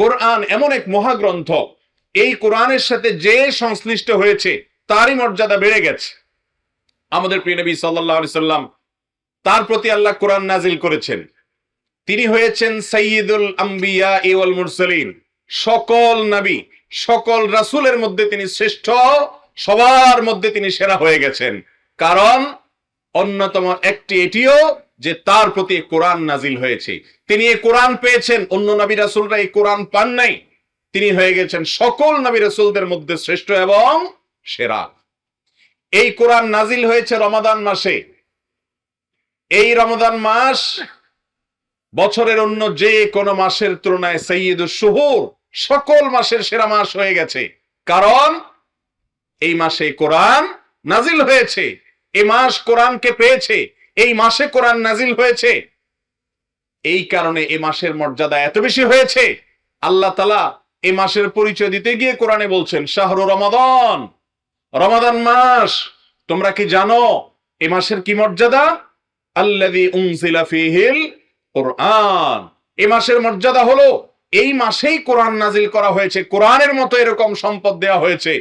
কোরআন এমন এক মহাগ্রন্থ। এই কোরআনের সাথে যে সংশ্লিষ্ট হয়েছে, তারই মর্যাদা বেড়ে গেছে। আমাদের প্রিয় নবী আলাইহি সাল্লাম তার প্রতি আল্লাহ কোরআন নাজিল করেছেন। তিনি হয়েছেন সাইয়্যিদুল আম্বিয়া ওয়াল মুরসালিন। সকল নবী, সকল রাসূলের মধ্যে তিনি শ্রেষ্ঠ, সবার মধ্যে তিনি সেরা হয়ে গেছেন। কারণ অন্যতম একটি এটিও যে তার প্রতি কোরআন নাজিল হয়েছে। তিনি এই কোরআন পেয়েছেন, অন্য নবী রাসূলরা এই কোরআন পান নাই। তিনি হয়ে গেছেন সকল নবী রাসূলদের মধ্যে শ্রেষ্ঠ এবং সেরা। এই কোরআন নাজিল হয়েছে রমাদান মাসে। এই রমাদান মাস বছরের অন্য যে কোনো মাসের তুলনায় সৈয়দ শুহুর সকল মাসের সেরা মাস হয়ে গেছে। কারণ এই মাসে কোরআন নাজিল হয়েছে। এ মাস কোরআনকে পেয়েছে। এই মাসে কোরআন নাজিল হয়েছে। এই কারণে এই মাসের মর্যাদা এত বেশি হয়েছে। আল্লাহ তালা এই মাসের পরিচয় দিতে গিয়ে কোরআনে বলছেন, শাহরু রমাদান। রমাদান মাস, তোমরা কি জানো এই মাসের কি মর্যাদা? কোরআন। এই মাসের মর্যাদা হলো, এই মাসেই কোরআন নাজিল করা হয়েছে, কোরআনের মতো এরকম সম্পদ দেওয়া হয়েছে।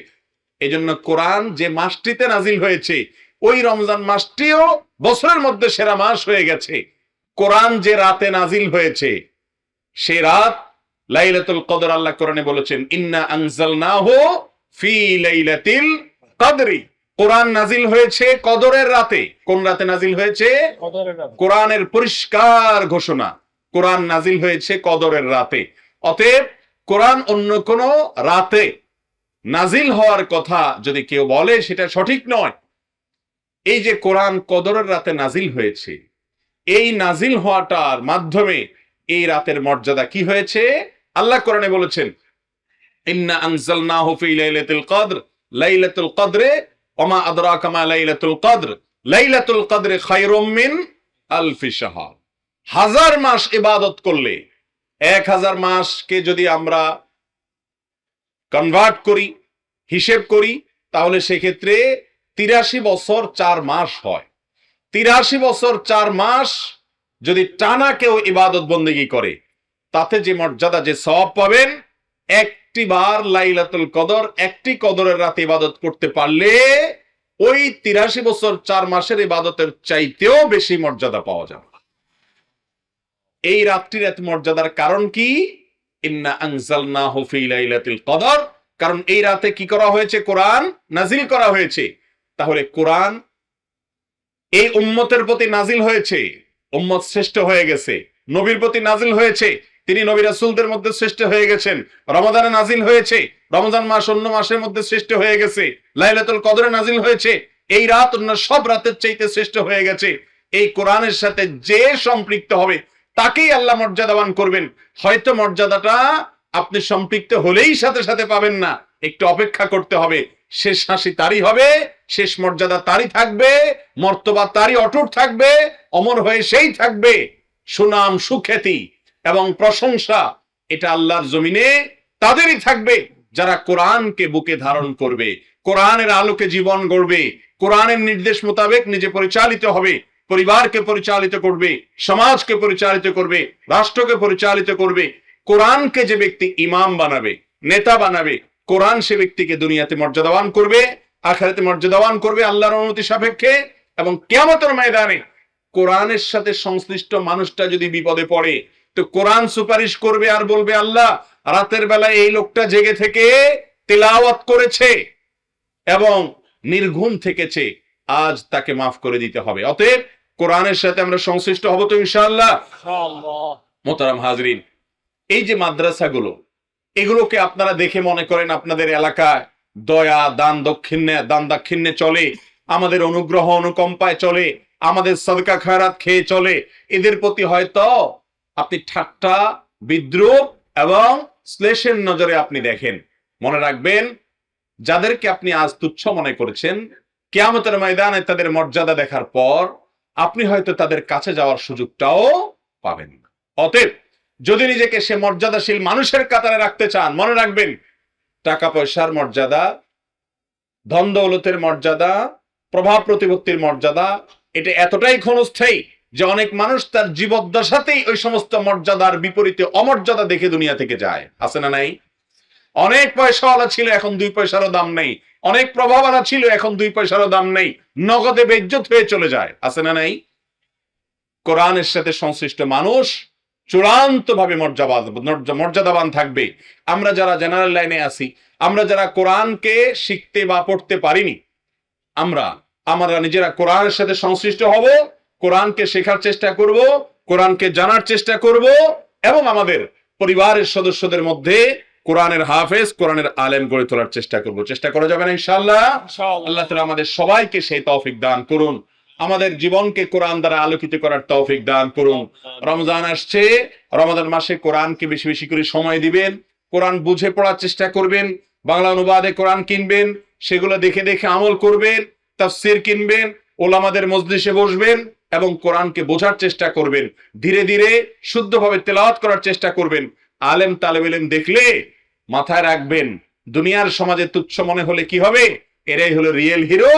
এজন্য কোরআন যে মাসটিতে নাজিল হয়েছে ওই রমজান মাসটিও বছরের মধ্যে সেরা মাস হয়ে গেছে। কোরআন যে রাতে নাজিল হয়েছে সে রাত লাইলাতুল কদর আল্লাহ কোরআনে বলেছেন ইন্না আনজালনাহু ফি লাইলাতিল কদরি। কোরআন নাজিল হয়েছে কদরের রাতে। কোন রাতে নাজিল হয়েছে? কোরআনের পরিষ্কার ঘোষণা। কোরআন নাজিল হয়েছে কদরের রাতে। অতএব কোরআন অন্য কোন রাতে নাজিল হওয়ার কথা যদি কেউ বলে সেটা সঠিক নয়। এই যে কোরআন কদরের রাতে নাজিল হয়েছে, এই নাজিল হওয়াটার মাধ্যমে এই রাতের মর্যাদা কি হয়েছে? আল্লাহ কোরআনে বলেছেন, ইন্না কদর, লাইলাতুল কদরে, ওমা আদরাকা মা লাইলাতুল কদর, লাইলাতুল কদরে খায়রুম মিন আলফি শাহর। হাজার মাস ইবাদত করলে, এক হাজার মাসকে যদি আমরা কনভার্ট করি, হিসেব করি, তাহলে সেক্ষেত্রে তিরাশি বছর চার মাস হয়। তিরাশি বছর চার মাস যদি টানা কেউ ইবাদত বন্দেগি করে, তাতে যে মর্যাদা, যে সব পাবেন, একটি বার লাইলাতুল কদর, একটি কদরের রাতে ইবাদত করতে পারলে ওই তিরাশি বছর চার মাসের ইবাদতের চাইতেও বেশি মর্যাদা পাওয়া যাবে। এই রাত্রির এত মর্যাদার কারণ কি? ইন্না কদর। কারণ এই রাতে কি করা হয়েছে? কোরআন নাজিল করা হয়েছে। তাহলে কোরআন এই উম্মতের প্রতি নাজিল হয়েছে, উম্মত শ্রেষ্ঠ হয়ে গেছে, নবীর প্রতি নাজিল হয়েছে, তিনি নবী রাসূলদের মধ্যে শ্রেষ্ঠ হয়ে গেছেন রমাদানে নাজিল হয়েছে, রমজান মাস অন্য মাসের মধ্যে শ্রেষ্ঠ হয়ে গেছে, লাইলাতুল কদরে নাজিল হয়েছে, এই রাত অন্য সব রাতের চাইতে শ্রেষ্ঠ হয়ে গেছে, এই কোরআনের সাথে যে সম্পৃক্ত হবে, তাকেই আল্লাহ মর্যাদাবান করবেন, হয়তো মর্যাদাটা আপনি সম্পৃক্ত হলেই সাথে সাথে পাবেন না, একটু অপেক্ষা করতে হবে শেষ হাসি তারই হবে, শেষ মর্যাদা তারই থাকবে, মর্তবা তারই অটুট থাকবে, অমর হয়ে সেই থাকবে। সুনাম, সুখ্যাতি এবং প্রশংসা, এটা আল্লাহর জমিনে তাদেরই থাকবে যারা কোরআনকে বুকে ধারণ করবে, কোরআনের আলোকে জীবন গড়বে, কোরআনের নির্দেশ মোতাবেক নিজে পরিচালিত হবে, পরিবারকে পরিচালিত করবে, সমাজকে পরিচালিত করবে, রাষ্ট্রকে পরিচালিত করবে, কোরআনকে যে ব্যক্তি ইমাম বানাবে, নেতা বানাবে কোরআন সে ব্যক্তিকে দুনিয়াতে মর্যাদাবান করবে আখারাতে মর্যাদাবান করবে আল্লাহর অনুমতি সাপেক্ষে এবং কেমতের ময়দানে কোরআনের সাথে সংশ্লিষ্ট মানুষটা যদি বিপদে পড়ে তো কোরআন সুপারিশ করবে আর বলবে আল্লাহ রাতের বেলায় এই লোকটা জেগে থেকে তেলাওয়াত করেছে এবং নির্ঘুম থেকেছে আজ তাকে মাফ করে দিতে হবে। অতএব কোরআনের সাথে আমরা সংশ্লিষ্ট হব তো ইনশাআল্লাহ। মোতারাম হাজরিন এই যে মাদ্রাসাগুলো এগুলোকে আপনারা দেখে মনে করেন আপনাদের এলাকায় দয়া, দান দক্ষিণে, দান দাক্ষিণ্যে চলে, আমাদের অনুগ্রহ অনুকম্পায় চলে, আমাদের সদকা খায়রাত খেয়ে চলে। এদের প্রতি হয়তো আপনি ঠাট্টা, বিদ্রুপ এবং শ্লেষের নজরে আপনি দেখেন। মনে রাখবেন, যাদেরকে আপনি আজ তুচ্ছ মনে করেছেন, কেয়ামতের ময়দানে তাদের মর্যাদা দেখার পর আপনি হয়তো তাদের কাছে যাওয়ার সুযোগটাও পাবেন। না অতএব যদি নিজেকে সে মর্যাদাশীল মানুষের কাতারে রাখতে চান, মনে রাখবেন টাকা পয়সার মর্যাদা ধন দৌলতের মর্যাদা, প্রভাব প্রতিপত্তির মর্যাদা, এটা এতটাই ক্ষণস্থায়ী যে অনেক মানুষ তার জীবদ্দশাতেই ওই সমস্ত মর্যাদার বিপরীতে অমর্যাদা দেখে দুনিয়া থেকে যায়। আছে না নাই? অনেক পয়সাওয়ালা ছিল, এখন দুই পয়সারও দাম নেই। অনেক প্রভাবওয়ালা ছিল, এখন দুই পয়সারও দাম নেই। নগদে বেজ্জত হয়ে চলে যায়। আছে না নাই? কোরআনের সাথে সংশ্লিষ্ট মানুষ চূড়ান্ত ভাবে মর্যাদা মর্যাদাবান থাকবে। আমরা যারা জেনারেল লাইনে আছি আমরা যারা কোরআনকে শিখতে বা পড়তে পারিনি আমরা আমরা নিজেরা কোরআনের সাথে সংশ্লিষ্ট হব কোরআনকে শেখার চেষ্টা করব কোরআনকে জানার চেষ্টা করব এবং আমাদের পরিবারের সদস্যদের মধ্যে কোরআনের হাফেজ কোরআনের আলেম গড়ে তোলার চেষ্টা করব। চেষ্টা করা যাবে না ইনশাআল্লাহ। আল্লাহ তালা আমাদের সবাইকে সেই তৌফিক দান করুন। আমাদের জীবনকে কোরআন দ্বারা আলোকিত করার তৌফিক দান করুন। রমজান আসছে রমাদান মাসে কোরআনকে বেশি বেশি করে সময় দিবেন, কোরআন বুঝে পড়ার চেষ্টা করবেন, বাংলা অনুবাদে কোরআন কিনবেন, সেগুলো দেখে দেখে আমল করবেন, তাফসির কিনবেন, ওলামাদের মজলিসে বসবেন এবং কোরআনকে বোঝার চেষ্টা করবেন। ধীরে ধীরে শুদ্ধভাবে তেলাওয়াত করার চেষ্টা করবেন। আলেম তালেব ইলেম দেখলে মাথায় রাখবেন, দুনিয়ার সমাজে তুচ্ছ মনে হলে কি হবে? এরাই হলো রিয়েল হিরো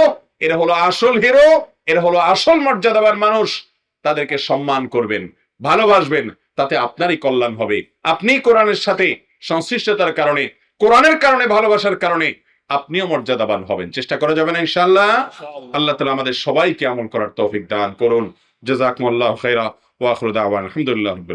এরা হলো আসল হিরো এরা হলো আসল মর্যাদাবান মানুষ তাদেরকে সম্মান করবেন ভালোবাসবেন তাতে আপনারই কল্যাণ হবে। আপনি কোরআনের সাথে সংশ্লিষ্টতার কারণে কোরআনের কারণে ভালোবাসার কারণে আপনিও মর্যাদাবান হবেন। চেষ্টা করা যাবে না ইনশাআল্লাহ? আল্লাহ তালা আমাদের সবাইকে আমল করার তৌফিক দান করুন। জাজাকুমুল্লাহ খাইরা ওয়া আখিরু দাওয়ানা আলহামদুলিল্লাহ